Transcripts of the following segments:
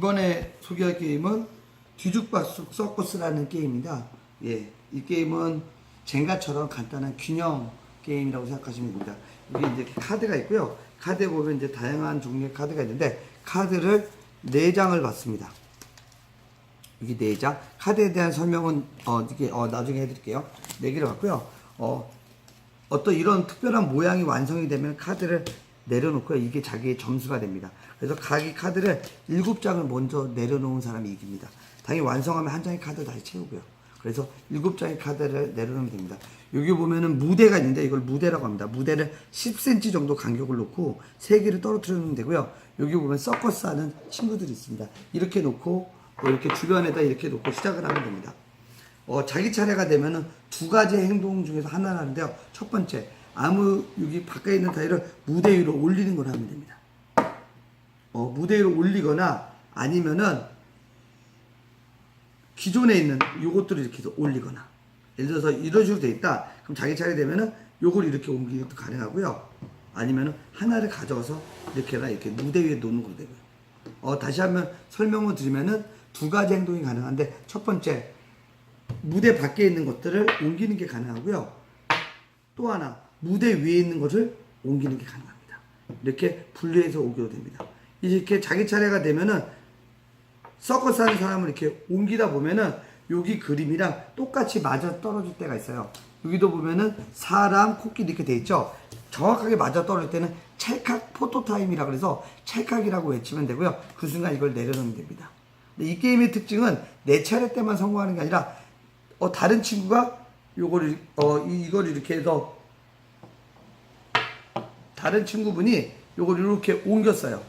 이번에 소개할 게임은 뒤죽박죽 서커스라는 게임입니다. 예, 이 게임은 젠가처럼 간단한 균형 게임이라고 생각하시면 됩니다. 여기 이제 카드가 있고요. 카드에 보면 이제 다양한 종류의 카드가 있는데 카드를 4장을 받습니다. 여기 4장. 카드에 대한 설명은 어, 이게 어, 나중에 해드릴게요. 4개를 받고요. 어, 어떤 이런 특별한 모양이 완성이 되면 카드를 내려놓고요. 이게 자기의 점수가 됩니다. 그래서 자기 카드를 7장을 먼저 내려놓은 사람이 이깁니다. 당연히 완성하면 한 장의 카드를 다시 채우고요. 그래서 7장의 카드를 내려놓으면 됩니다. 여기 보면은 무대가 있는데 이걸 무대라고 합니다. 무대를 10cm 정도 간격을 놓고 3개를 떨어뜨려 놓으면 되고요. 여기 보면 서커스 하는 친구들이 있습니다. 이렇게 놓고 뭐 이렇게 주변에다 이렇게 놓고 시작을 하면 됩니다. 어, 자기 차례가 되면은 두 가지 행동 중에서 하나를 하는데요. 첫 번째, 아무 여기 바깥에 있는 타일을 무대 위로 올리는 걸 하면 됩니다. 어, 무대 위로 올리거나 아니면은 기존에 있는 요것들을 이렇게 올리거나 예를 들어서 이런 식으로 돼 있다. 그럼 자기 차례 되면은 요걸 이렇게 옮기는 것도 가능하고요. 아니면은 하나를 가져와서 이렇게나 이렇게 무대 위에 놓는 것도 되고요. 어, 다시 한번 설명을 드리면은 두 가지 행동이 가능한데 첫 번째 무대 밖에 있는 것들을 옮기는 게 가능하고요. 또 하나 무대 위에 있는 것을 옮기는 게 가능합니다. 이렇게 분리해서 옮겨도 됩니다. 이렇게 자기 차례가 되면은 서커스 하는 사람을 이렇게 옮기다 보면은 여기 그림이랑 똑같이 맞아 떨어질 때가 있어요. 여기도 보면은 사람, 코끼리 이렇게 돼 있죠. 정확하게 맞아 떨어질 때는 찰칵 포토타임이라 그래서 찰칵이라고 외치면 되고요. 그 순간 이걸 내려놓으면 됩니다. 이 게임의 특징은 내 차례 때만 성공하는 게 아니라 어, 다른 친구가 요거를 어, 이- 이걸 이렇게 해서 다른 친구분이 요걸 이렇게 옮겼어요.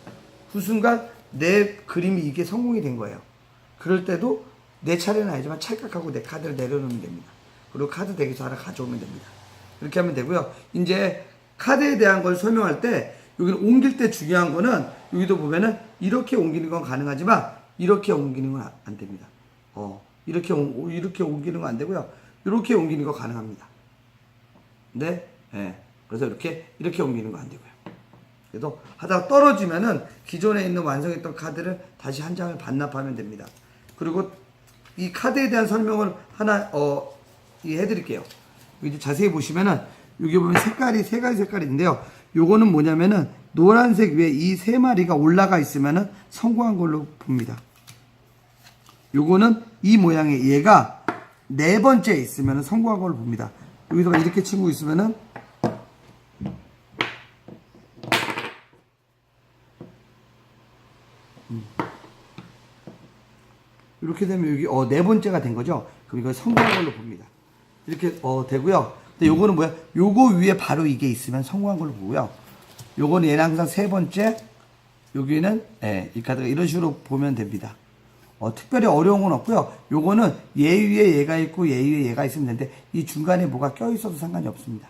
그 순간 내 그림이 이게 성공이 된 거예요. 그럴 때도 내 차례는 아니지만 찰칵하고 내 카드를 내려놓으면 됩니다. 그리고 카드 덱에서 하나 가져오면 됩니다. 이렇게 하면 되고요. 이제 카드에 대한 걸 설명할 때 여기는 옮길 때 중요한 거는 여기도 보면은 이렇게 옮기는 건 가능하지만 이렇게 옮기는 건 안 됩니다. 어, 이렇게 옮- 이렇게 옮기는 건 안 되고요. 이렇게 옮기는 거 가능합니다. 네, 예. 그래서 이렇게 이렇게 옮기는 거 안 되고요. 그래서 하다가 떨어지면은 기존에 있는 완성했던 카드를 다시 한 장을 반납하면 됩니다. 그리고 이 카드에 대한 설명을 하나 어이 해드릴게요. 여기 자세히 보시면은 여기 보면 색깔이 세 가지 색깔이 있는데요. 요거는 뭐냐면은 노란색 위에 이 세 마리가 올라가 있으면은 성공한 걸로 봅니다. 요거는 이 모양의 얘가 네 번째 있으면은 성공한 걸로 봅니다. 여기다가 이렇게 치고 있으면은 이렇게 되면 여기 어, 네 번째가 된 거죠. 그럼 이걸 성공한 걸로 봅니다. 이렇게 어, 되고요. 근데 요거는 뭐야? 요거 위에 바로 이게 있으면 성공한 걸로 보고요. 요거는 얘는 항상 세 번째. 여기는 예, 이 카드가 이런 식으로 보면 됩니다. 어, 특별히 어려운 건 없고요. 요거는 얘 위에 얘가 있고 얘 위에 얘가 있으면 되는데 이 중간에 뭐가 껴 있어도 상관이 없습니다.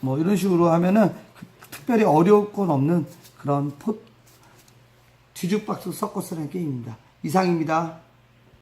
뭐 이런 식으로 하면은 그- 특별히 어려울 건 없는 그런 포, 뒤죽박죽 서커스라는 게임입니다. 이상입니다.